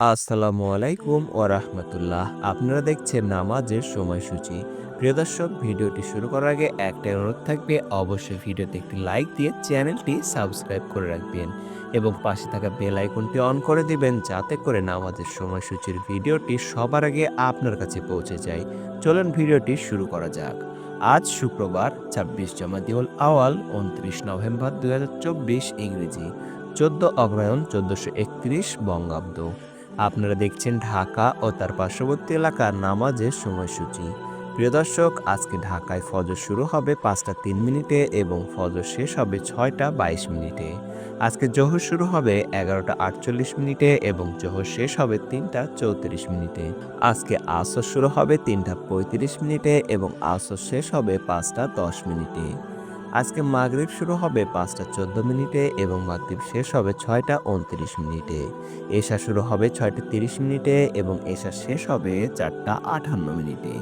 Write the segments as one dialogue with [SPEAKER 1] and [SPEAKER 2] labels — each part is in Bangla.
[SPEAKER 1] আসসালামু আলাইকুম রাহমাতুল্লাহ। আপনারা দেখছেন নামাজের সময়সূচি। প্রিয় দর্শক, ভিডিওটি শুরু করার আগে একটাই অনুরোধ থাকবে, অবশ্যই ভিডিওতে একটি লাইক দিয়ে চ্যানেলটি সাবস্ক্রাইব করে রাখবেন এবং পাশে থাকা বেল আইকনটি অন করে দিবেন যাতে করে নামাজের সময়সূচির ভিডিওটি সবার আগে আপনার কাছে পৌঁছে যায়। চলুন ভিডিওটি শুরু করা যাক। আজ শুক্রবার, ছাব্বিশ জামাদিউল আওয়াল, উনত্রিশ নভেম্বর দু হাজার চব্বিশ ইংরেজি। চোদ্দ অগ্রায়ণ চোদ্দশো একত্রিশ বঙ্গাব্দ। আপনারা দেখছেন ঢাকা ও তার পার্শ্ববর্তী এলাকার নামাজের সময়সূচি। প্রিয় দর্শক, আজকে ঢাকায় ফজর শুরু হবে পাঁচটা তিন মিনিটে এবং ফজর শেষ হবে ছয়টা বাইশ মিনিটে। আজকে জোহর শুরু হবে এগারোটা আটচল্লিশ মিনিটে এবং জোহর শেষ হবে তিনটা চৌত্রিশ মিনিটে। আজকে আসর শুরু হবে তিনটা পঁয়ত্রিশ মিনিটে এবং আসর শেষ হবে পাঁচটা দশ মিনিটে। আজকে মাগরিব শুরু হবে পাঁচটা চোদ্দ মিনিটে এবং মাগরিব শেষ হবে ছয়টা উনত্রিশ মিনিটে। এশা শুরু হবে ছয়টা তিরিশ মিনিটে এবং এশা শেষ হবে চারটা আটান্ন মিনিটে।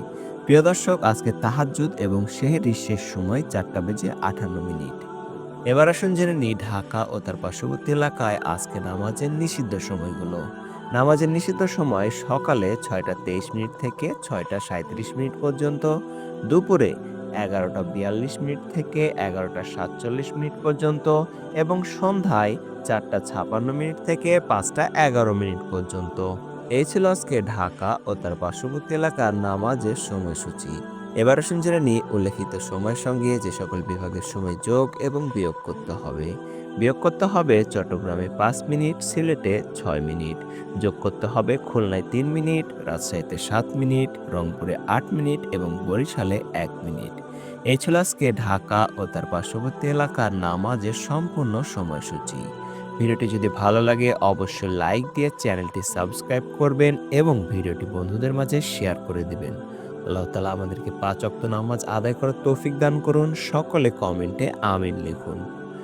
[SPEAKER 1] প্রিয় দর্শক, আজকে তাহাজ্জুদ এবং সেহেরির শেষ সময় চারটা বেজে আটান্ন মিনিট। এবার আসুন জেনে নিই ঢাকা ও তার পার্শ্ববর্তী এলাকায় আজকে নামাজের নিষিদ্ধ সময়গুলো। নামাজের নিষিদ্ধ সময় সকালে ছয়টা তেইশ মিনিট থেকে ছয়টা সাঁত্রিশ মিনিট পর্যন্ত। দুপুরে এগারোটা বিয়াল্লিশ মিনিট থেকে এগারোটা সাতচল্লিশ মিনিট পর্যন্ত এবং সন্ধ্যায় চারটা ছাপান্ন মিনিট থেকে পাঁচটা এগারো মিনিট পর্যন্ত। এই ছিল আজকে ঢাকা ও তার পার্শ্ববর্তী এলাকার নামাজের সময়সূচি। এবার আসুন উল্লেখিত সময়ের সঙ্গে যে সকল বিভাগের সময় যোগ এবং বিয়োগ করতে হবে। বিয়োগ করতে হবে চট্টগ্রামে পাঁচ মিনিট, সিলেটে ছয় মিনিট। যোগ করতে হবে খুলনায় তিন মিনিট, রাজশাহীতে সাত মিনিট, রংপুরে আট মিনিট এবং বরিশালে এক মিনিট। এই ছিল আজকে ঢাকা ও তার পার্শ্ববর্তী এলাকার নামাজের সম্পূর্ণ সময়সূচি। ভিডিওটি যদি ভালো লাগে, অবশ্যই লাইক দিয়ে চ্যানেলটি সাবস্ক্রাইব করবেন এবং ভিডিওটি বন্ধুদের মাঝে শেয়ার করে দিবেন। আল্লাহ তালা আমাদেরকে পাঁচ অক্ত নামাজ আদায় করার তৌফিক দান করুন। সকলে কমেন্টে আমিন লিখুন।